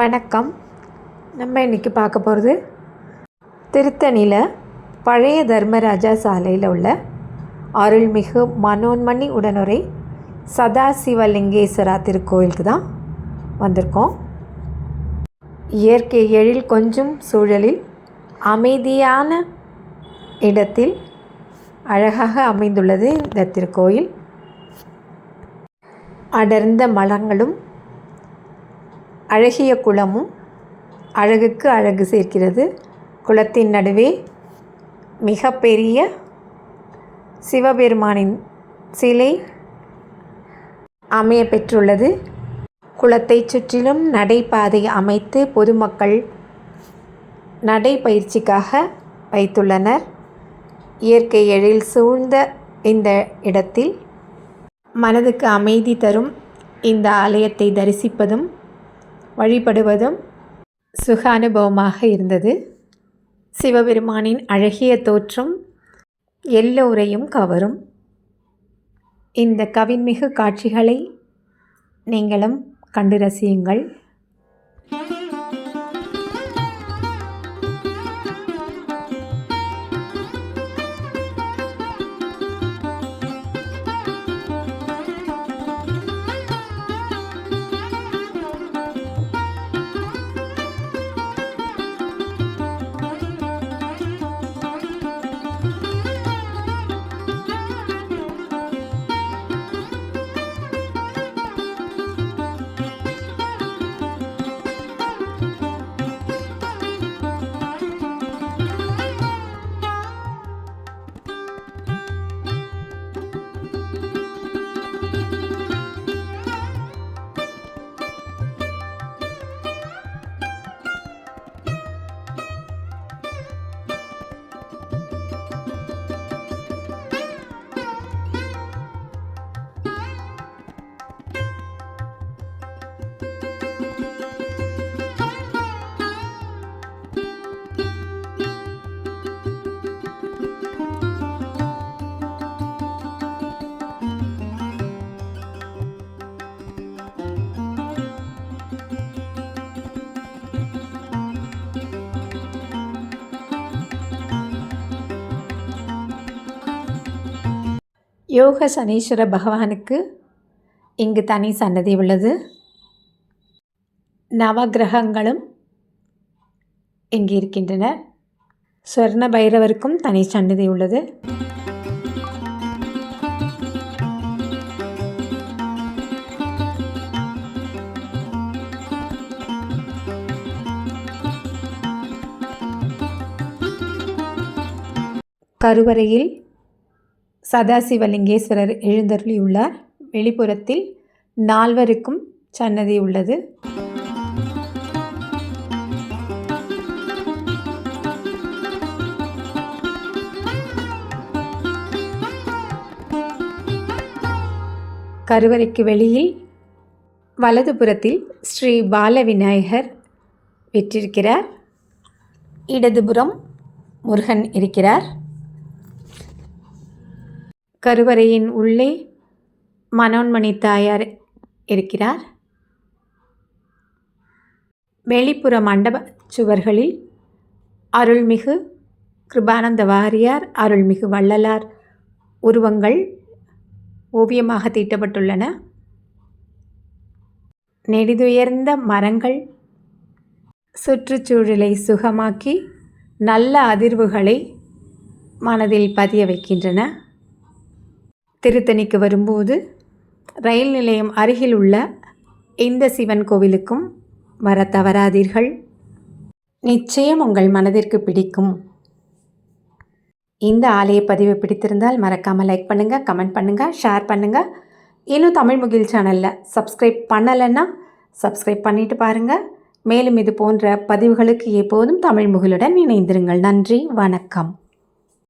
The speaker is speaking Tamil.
வணக்கம். நம்ம இன்றைக்கி பார்க்க போகிறது திருத்தணியில் பழைய தர்மராஜா சாலையில் உள்ள அருள்மிகு மனோன்மணி உடனுரை சதாசிவலிங்கேஸ்வரா திருக்கோயிலுக்கு தான் வந்திருக்கோம். இயற்கை எழில் கொஞ்சம் சூழலில் அமைதியான இடத்தில் அழகாக அமைந்துள்ளது இந்த திருக்கோயில். அடர்ந்த மலங்களும் அழகிய குளமும் அழகுக்கு அழகு சேர்க்கிறது. குளத்தின் நடுவே மிகப்பெரிய சிவபெருமானின் சிலை அமைய பெற்றுள்ளது. குளத்தை சுற்றிலும் நடைபாதை அமைத்து பொதுமக்கள் நடைப்பயிற்சிக்காக வைத்துள்ளனர். இயற்கை எழில் சூழ்ந்த இந்த இடத்தில் மனதுக்கு அமைதி தரும் இந்த ஆலயத்தை தரிசிப்பதும் வழிபடுவதும் சுக அனுபவமாக இருந்தது. சிவபெருமானின் அழகிய தோற்றம் எல்லோரையும் கவரும். இந்த கவின்மிகு காட்சிகளை நீங்களும் கண்டு ரசியுங்கள். யோக சனீஸ்வர பகவானுக்கு இங்கு தனி சன்னதி உள்ளது. நவகிரகங்களும் இங்கு இருக்கின்றன. ஸ்வர்ண பைரவருக்கும் தனி சன்னதி உள்ளது. கருவறையில் சதாசிவலிங்கேஸ்வரர் எழுந்தருளியுள்ளார். வெளிப்புறத்தில் நால்வருக்கும் சன்னதி உள்ளது. கருவறைக்கு வெளியில் வலதுபுறத்தில் ஸ்ரீ பால விநாயகர் விற்றிருக்கிறார். இடதுபுறம் முருகன் இருக்கிறார். கருவறையின் உள்ளே மனோன்மணி தாயார் இருக்கிறார். வெளிப்புற மண்டப சுவர்களில் அருள்மிகு கிருபானந்த வாரியார் அருள்மிகு வள்ளலார் உருவங்கள் ஓவியமாக தீட்டப்பட்டுள்ளன. நெடிதுயர்ந்த மரங்கள் சுற்றுச்சூழலை சுகமாக்கி நல்ல அதிர்வுகளை மனதில் பதிய வைக்கின்றன. திருத்தணிக்கு வரும்போது ரயில் நிலையம் அருகில் உள்ள இந்த சிவன் கோவிலுக்கும் வர தவறாதீர்கள். நிச்சயம் உங்கள் மனதிற்கு பிடிக்கும். இந்த ஆலய பதிவு பிடித்திருந்தால் மறக்காமல் லைக் பண்ணுங்கள் கமெண்ட் பண்ணுங்கள் ஷேர் பண்ணுங்கள் இன்னும் தமிழ் முகில் சேனலில் சப்ஸ்கிரைப் பண்ணலைன்னா சப்ஸ்கிரைப் பண்ணிவிட்டு பாருங்கள் மேலும் இது போன்ற பதிவுகளுக்கு எப்போதும் தமிழ் முகிலுடன் இணைந்திருங்கள். நன்றி வணக்கம்.